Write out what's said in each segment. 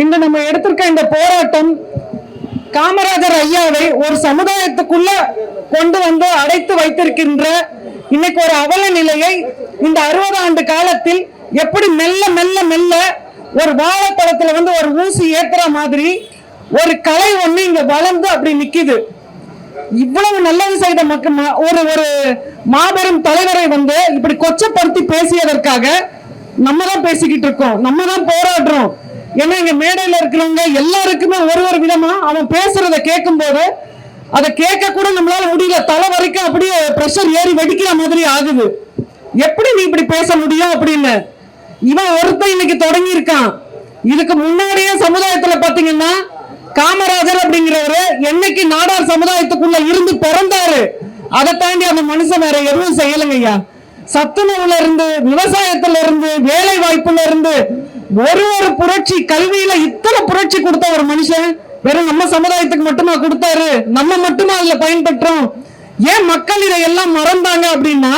இன்று நம்ம எடுத்திருக்க இந்த போராட்டம் காமராஜர் ஐயாவை ஒரு சமுதாயத்துக்குள்ள கொண்டு வந்து அடைத்து வைத்திருக்கின்ற இன்னைக்கு ஒரு அவல நிலையை இந்த அறுபது ஆண்டு காலத்தில் எப்படி மெல்ல மெல்ல மெல்ல ஒரு வாழைப்பழத்துல வந்து ஒரு ஊசி ஏத்துற மாதிரி ஒரு கலை ஒண்ணு இங்க வளர்ந்து அப்படி நிக்குது. இவ்வளவு நல்லது செய்த மக்கள் ஒரு ஒரு மாபெரும் தலைவரை வந்து இப்படி கொச்சப்படுத்தி பேசியதற்காக நம்ம தான் பேசிக்கிட்டு இருக்கோம். நம்ம தான் போராடுறோம். ஏன்னா இங்க மேடையில இருக்கிறவங்க எல்லாருக்குமே ஒரு ஒரு விதமா அவன் பேசுறத கேட்கும் போது அதை கேட்க கூட நம்மளால முடியல. தலை வரைக்கும் அப்படியே ப்ரெஷர் ஏறி வெடிக்கிற மாதிரி ஆகுது. எப்படி நீ இப்படி பேச முடியும் அப்படின்னு? இவன் ஒருத்தன் இன்னைக்கு தொடங்கி இருக்கான் இதுக்கு முன்னாடியே சமுதாயத்துல பாத்தீங்கன்னா காமராஜர் அப்படிங்கிறவரு என்னைக்கு நாடார் சமுதாயத்துக்குள்ள இருந்து பிறந்தாரு அதை தாண்டி அந்த மனுஷன் வேற எதுவும் செய்யலங்கய்யா. ஐயா சத்துணவுல இருந்து விவசாயத்துல இருந்து வேலை வாய்ப்புல இருந்து ஒரு ஒரு புரட்சி கல்வியில இத்தனை புரட்சி கொடுத்த ஒரு மனுஷன் வெறும் நம்ம சமுதாயத்துக்கு மட்டுமா கொடுத்தாரு? நம்ம மட்டுமா அதுல பயன்பெற்றோம்? ஏன் மக்கள் இதையெல்லாம் மறந்தாங்க அப்படின்னா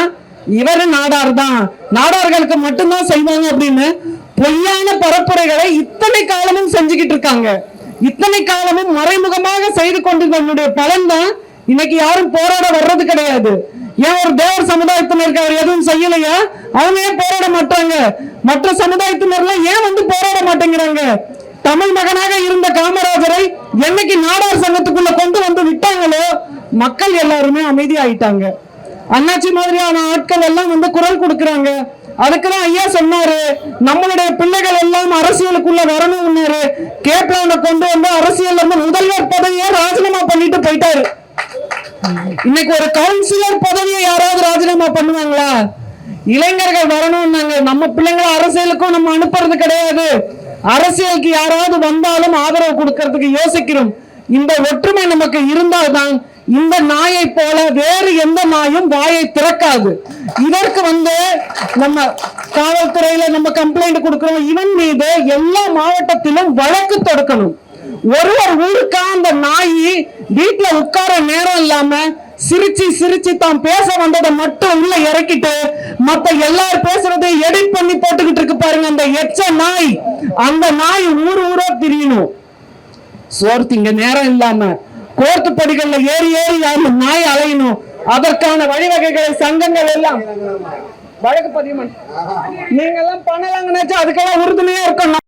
இவரு நாடார் தான். நாடார்களுக்கு மட்டும்தான் செய்வாங்க அப்படின்னு பொய்யான பரப்புரைகளை இத்தனை காலமும் செஞ்சுக்கிட்டு இருக்காங்க. இத்தனை காலமும் மறைமுகமாக செய்து கொண்டிருந்தவனுடைய பலன் தான் இன்னைக்கு யாரும் போராட வர்றது கிடையாது. ஏன் ஒரு தேவர் சமுதாயத்தினருக்கு அவர் எதுவும் செய்யலையா அவங்க ஏன் போராட மாட்டாங்க. மற்ற சமுதாயத்தினர்லாம் ஏன் வந்து போராட மாட்டேங்கிறாங்க? தமிழ் மகனாக இருந்த காமராஜரை என்னைக்கு நாடார் சங்கத்துக்குள்ள கொண்டு வந்து விட்டாங்களோ மக்கள் எல்லாருமே அமைதி ஆயிட்டாங்க அண்ணாச்சி மாதிரியான ஆட்கள் எல்லாம் வந்து குரல் கொடுக்கறாங்க. அதுக்குதான் ஐயா சொன்னாரு நம்மளுடைய பிள்ளைகள் எல்லாம் அரசியலுக்குள்ள வரணும்னாரு கே பிளான கொண்டு வந்து அரசியல் வந்து முதல்வர் பதவியை ராஜினாமா பண்ணிட்டு போயிட்டாரு. இன்னைக்கு ஒரு கவுன்சிலர் பதவியை யாராவது ராஜினாமா பண்ணுவாங்களா? இளைஞர்கள் வரணும்னாங்க நம்ம பிள்ளைங்களை அரசியலுக்கும் நம்ம அனுப்புறது கிடையாது. அரசியலுக்கு யாராவது வந்தாலும் ஆதரவு கொடுக்கறதுக்கு யோசிக்கிறோம். இந்த ஒற்றுமை நமக்கு இருந்தால்தான் இந்த நாயை போல வேறு எந்த நாயும் வாயை திறக்காது. இதற்கு வந்து நம்ம காவல்துறையில நம்ம கம்ப்ளைண்ட் கொடுக்கிறோம். இவன் மீது எல்லா மாவட்டத்திலும் வழக்கு தொடுக்கணும். ஒரு ஊருக்கா அந்த நாய் வீட்டுல உட்கார நேரம் இல்லாம சிரிச்சு சிரிச்சு தான் பேச வந்ததை மட்டும் உள்ள இறக்கிட்டு மத்த எல்லாரும் பேசுறதை எடிட் பண்ணி போட்டுக்கிட்டு இருக்கு பாருங்க அந்த எச்ச நாய். அந்த நாய் ஊர் ஊரா திரியணும். சோறு நேரம் இல்லாம கோர்த்து படிகள்ல ஏறி ஏறி அந்த நாய் அலையணும். அதற்கான வழிவகைகளை சங்கங்கள் எல்லாம். வழக்கு பதிவு நீங்க எல்லாம் பண்ணலாங்கன்னாச்சும் அதுக்கெல்லாம் உறுதுணையா இருக்கணும்.